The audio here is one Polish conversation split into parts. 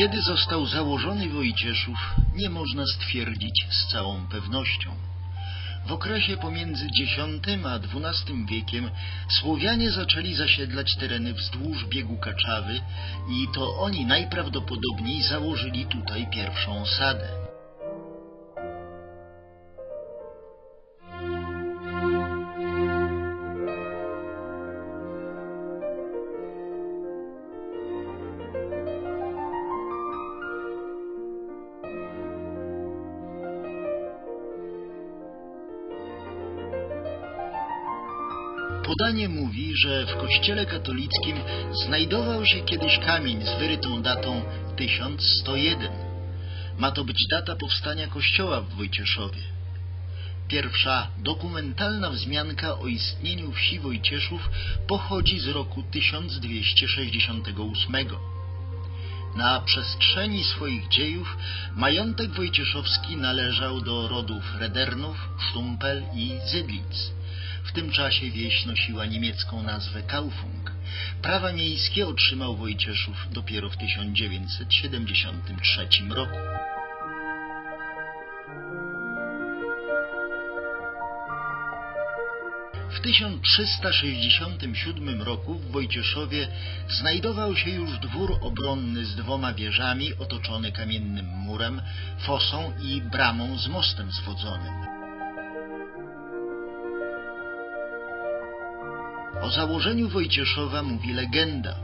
Kiedy został założony Wojcieszów, nie można stwierdzić z całą pewnością. W okresie pomiędzy X a XII wiekiem Słowianie zaczęli zasiedlać tereny wzdłuż biegu Kaczawy i to oni najprawdopodobniej założyli tutaj pierwszą osadę. Że w kościele katolickim znajdował się kiedyś kamień z wyrytą datą 1101. Ma to być data powstania kościoła w Wojcieszowie. Pierwsza dokumentalna wzmianka o istnieniu wsi Wojcieszów pochodzi z roku 1268. Na przestrzeni swoich dziejów majątek wojcieszowski należał do rodów Redernów, Sztumpel i Zydlic. W tym czasie wieś nosiła niemiecką nazwę Kaufung. Prawa miejskie otrzymał Wojcieszów dopiero w 1973 roku. W 1367 roku w Wojcieszowie znajdował się już dwór obronny z dwoma wieżami otoczony kamiennym murem, fosą i bramą z mostem zwodzonym. O założeniu Wojcieszowa mówi legenda.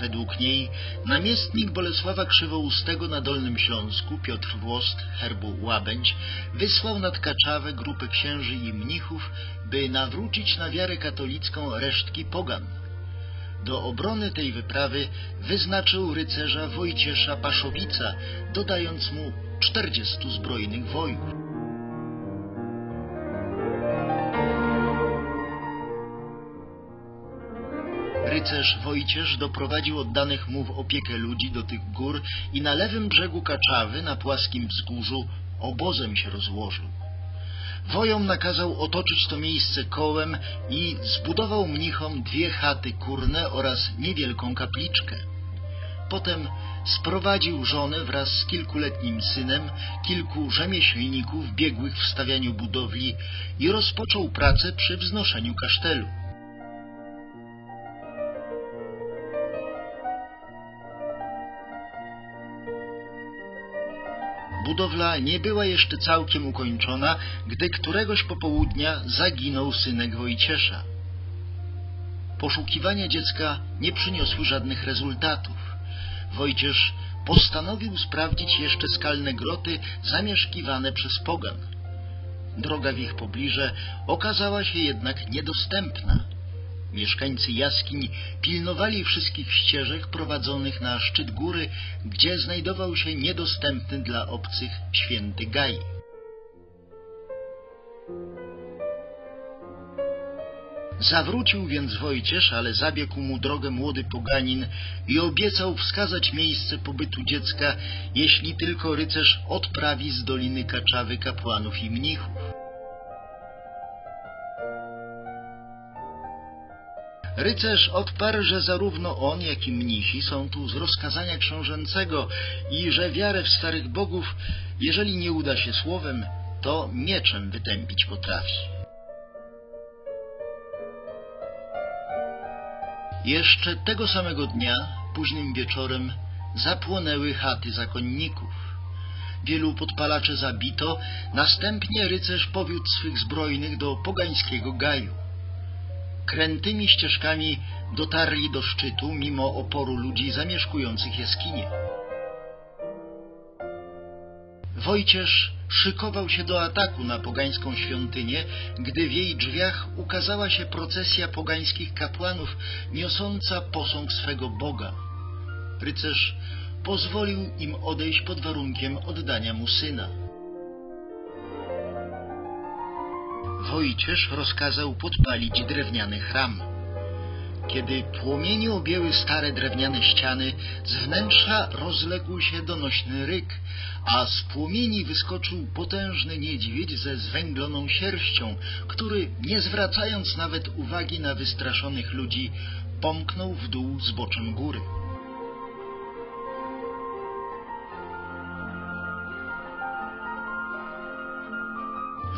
Według niej namiestnik Bolesława Krzywoustego na Dolnym Śląsku, Piotr Włost, herbu Łabędź, wysłał nad Kaczawę grupę księży i mnichów, by nawrócić na wiarę katolicką resztki pogan. Do obrony tej wyprawy wyznaczył rycerza Wojciesza Paszowica, dodając mu czterdziestu zbrojnych wojów. Rycerz Wojciesz doprowadził oddanych mu w opiekę ludzi do tych gór i na lewym brzegu Kaczawy, na płaskim wzgórzu, obozem się rozłożył. Wojom nakazał otoczyć to miejsce kołem i zbudował mnichom dwie chaty kurne oraz niewielką kapliczkę. Potem sprowadził żonę wraz z kilkuletnim synem, kilku rzemieślników biegłych w stawianiu budowli i rozpoczął pracę przy wznoszeniu kasztelu. Budowla nie była jeszcze całkiem ukończona, gdy któregoś popołudnia zaginął synek Wojciesza. Poszukiwania dziecka nie przyniosły żadnych rezultatów. Wojciesz postanowił sprawdzić jeszcze skalne groty zamieszkiwane przez pogan. Droga w ich pobliże okazała się jednak niedostępna. Mieszkańcy jaskiń pilnowali wszystkich ścieżek prowadzonych na szczyt góry, gdzie znajdował się niedostępny dla obcych święty Gaj. Zawrócił więc Wojciesz, ale zabiegł mu drogę młody poganin i obiecał wskazać miejsce pobytu dziecka, jeśli tylko rycerz odprawi z Doliny Kaczawy kapłanów i mnichów. Rycerz odparł, że zarówno on, jak i mnisi są tu z rozkazania książęcego i że wiarę w starych bogów, jeżeli nie uda się słowem, to mieczem wytępić potrafi. Jeszcze tego samego dnia, późnym wieczorem, zapłonęły chaty zakonników. Wielu podpalaczy zabito, następnie rycerz powiódł swych zbrojnych do pogańskiego gaju krętymi ścieżkami dotarli do szczytu mimo oporu ludzi zamieszkujących jaskinie. Wojciesz szykował się do ataku na pogańską świątynię, gdy w jej drzwiach ukazała się procesja pogańskich kapłanów niosąca posąg swego Boga. Rycerz pozwolił im odejść pod warunkiem oddania mu syna. Wojciesz rozkazał podpalić drewniany chram. Kiedy płomienie objęły stare drewniane ściany, z wnętrza rozległ się donośny ryk, a z płomieni wyskoczył potężny niedźwiedź ze zwęgloną sierścią, który, nie zwracając nawet uwagi na wystraszonych ludzi, pomknął w dół zboczem góry.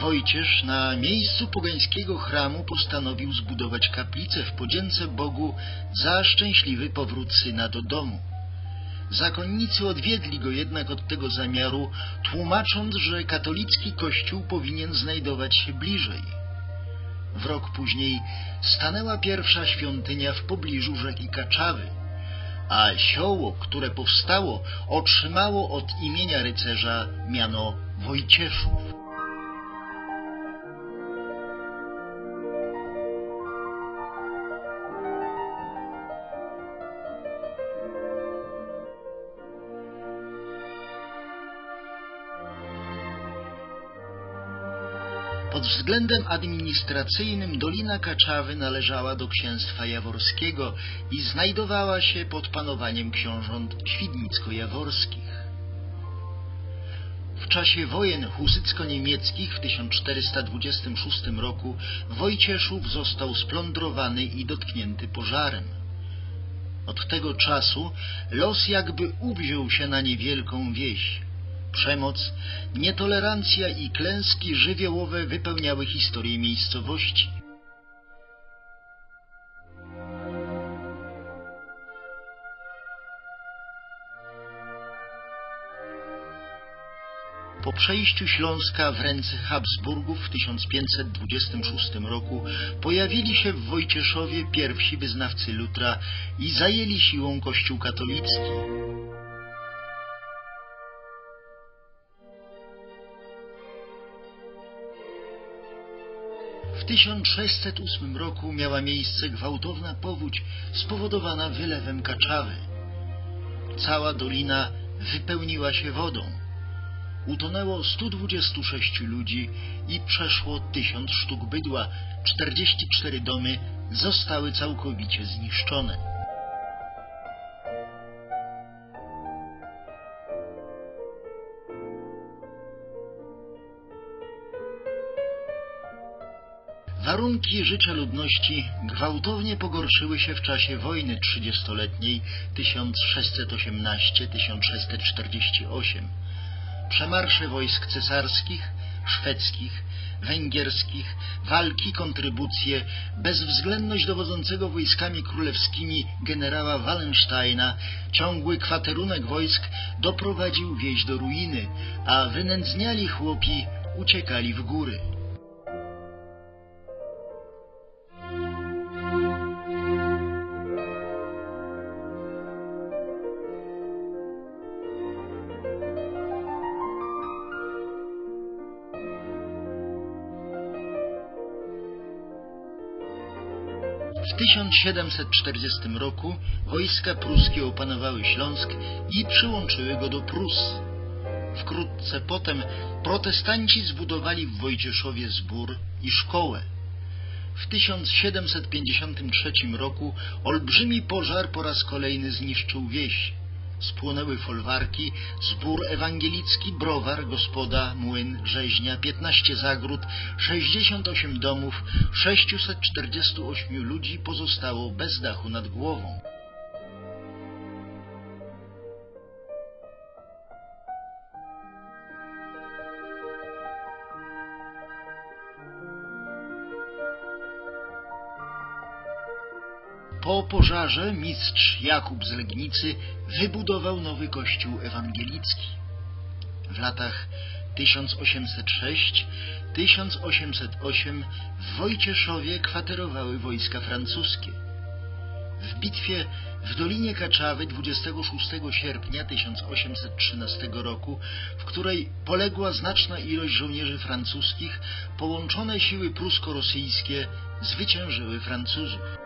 Wojciesz na miejscu pogańskiego chramu postanowił zbudować kaplicę w podzięce Bogu za szczęśliwy powrót syna do domu. Zakonnicy odwiedli go jednak od tego zamiaru, tłumacząc, że katolicki kościół powinien znajdować się bliżej. W rok później stanęła pierwsza świątynia w pobliżu rzeki Kaczawy, a sioło, które powstało, otrzymało od imienia rycerza miano Wojcieszów. Względem administracyjnym Dolina Kaczawy należała do księstwa jaworskiego i znajdowała się pod panowaniem książąt świdnicko-jaworskich. W czasie wojen husycko-niemieckich w 1426 roku Wojcieszów został splądrowany i dotknięty pożarem. Od tego czasu los jakby uwziął się na niewielką wieś. Przemoc, nietolerancja i klęski żywiołowe wypełniały historię miejscowości. Po przejściu Śląska w ręce Habsburgów w 1526 roku pojawili się w Wojcieszowie pierwsi wyznawcy Lutra i zajęli siłą Kościół katolicki. 1608 roku miała miejsce gwałtowna powódź spowodowana wylewem Kaczawy. Cała dolina wypełniła się wodą. Utonęło 126 ludzi i przeszło 1000 sztuk bydła, 44 domy zostały całkowicie zniszczone. Warunki życia ludności gwałtownie pogorszyły się w czasie wojny trzydziestoletniej 1618-1648. Przemarsze wojsk cesarskich, szwedzkich, węgierskich, walki, kontrybucje, bezwzględność dowodzącego wojskami królewskimi generała Wallensteina, ciągły kwaterunek wojsk doprowadził wieś do ruiny, a wynędzniali chłopi uciekali w góry. W 1740 roku wojska pruskie opanowały Śląsk i przyłączyły go do Prus. Wkrótce potem protestanci zbudowali w Wojcieszowie zbór i szkołę. W 1753 roku olbrzymi pożar po raz kolejny zniszczył wieś. Spłonęły folwarki, zbór ewangelicki, browar, gospoda, młyn, rzeźnia, 15 zagród, 68 domów, 648 ludzi pozostało bez dachu nad głową. Po pożarze mistrz Jakub z Legnicy wybudował nowy kościół ewangelicki. W latach 1806-1808 w Wojcieszowie kwaterowały wojska francuskie. W bitwie w Dolinie Kaczawy 26 sierpnia 1813 roku, w której poległa znaczna ilość żołnierzy francuskich, połączone siły prusko-rosyjskie zwyciężyły Francuzów.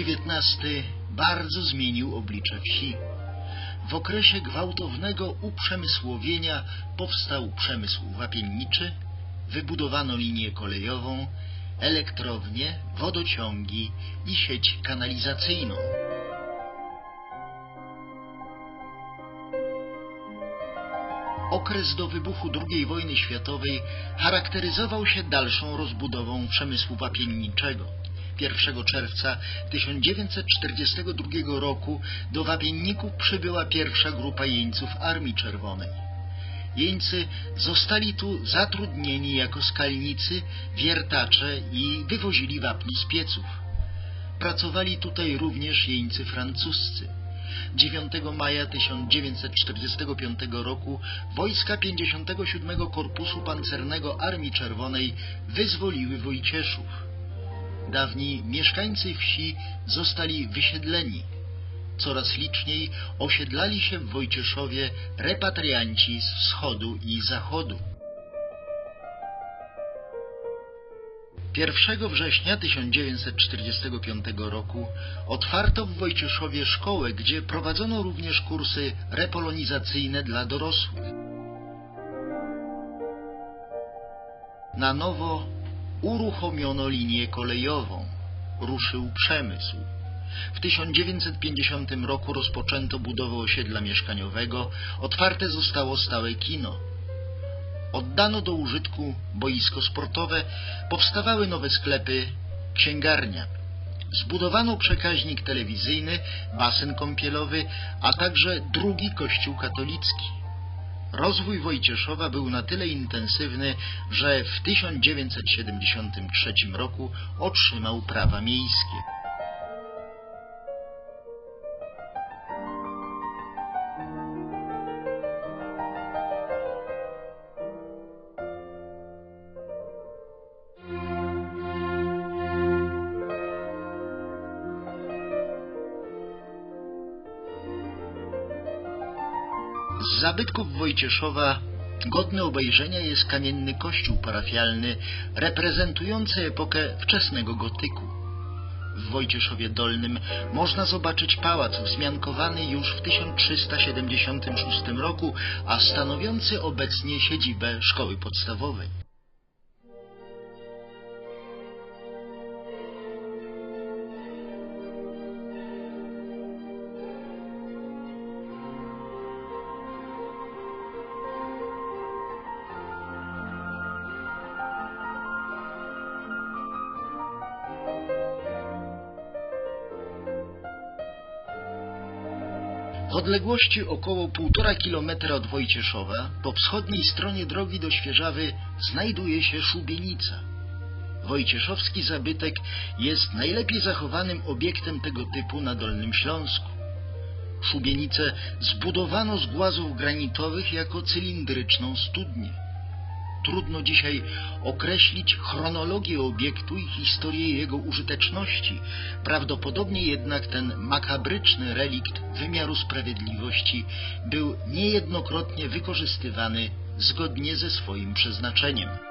XIX bardzo zmienił oblicze wsi. W okresie gwałtownego uprzemysłowienia powstał przemysł wapienniczy, wybudowano linię kolejową, elektrownie, wodociągi i sieć kanalizacyjną. Okres do wybuchu II wojny światowej charakteryzował się dalszą rozbudową przemysłu wapienniczego. 1 czerwca 1942 roku do Wapienników przybyła pierwsza grupa jeńców Armii Czerwonej. Jeńcy zostali tu zatrudnieni jako skalnicy, wiertacze i wywozili wapni z pieców. Pracowali tutaj również jeńcy francuscy. 9 maja 1945 roku wojska 57 Korpusu Pancernego Armii Czerwonej wyzwoliły Wojcieszów. Dawni mieszkańcy wsi zostali wysiedleni. Coraz liczniej osiedlali się w Wojcieszowie repatrianci z wschodu i zachodu. 1 września 1945 roku otwarto w Wojcieszowie szkołę, gdzie prowadzono również kursy repolonizacyjne dla dorosłych. Na nowo uruchomiono linię kolejową. Ruszył przemysł. W 1950 roku rozpoczęto budowę osiedla mieszkaniowego, otwarte zostało stałe kino. Oddano do użytku boisko sportowe, powstawały nowe sklepy, księgarnia. Zbudowano przekaźnik telewizyjny, basen kąpielowy, a także drugi kościół katolicki. Rozwój Wojcieszowa był na tyle intensywny, że w 1973 roku otrzymał prawa miejskie. Zabytków Wojcieszowa godny obejrzenia jest kamienny kościół parafialny reprezentujący epokę wczesnego gotyku. W Wojcieszowie Dolnym można zobaczyć pałac wzmiankowany już w 1376 roku, a stanowiący obecnie siedzibę szkoły podstawowej. W odległości około półtora kilometra od Wojcieszowa, po wschodniej stronie drogi do Świeżawy, znajduje się Szubienica. Wojcieszowski zabytek jest najlepiej zachowanym obiektem tego typu na Dolnym Śląsku. Szubienicę zbudowano z głazów granitowych jako cylindryczną studnię. Trudno dzisiaj określić chronologię obiektu i historię jego użyteczności. Prawdopodobnie jednak ten makabryczny relikt wymiaru sprawiedliwości był niejednokrotnie wykorzystywany zgodnie ze swoim przeznaczeniem.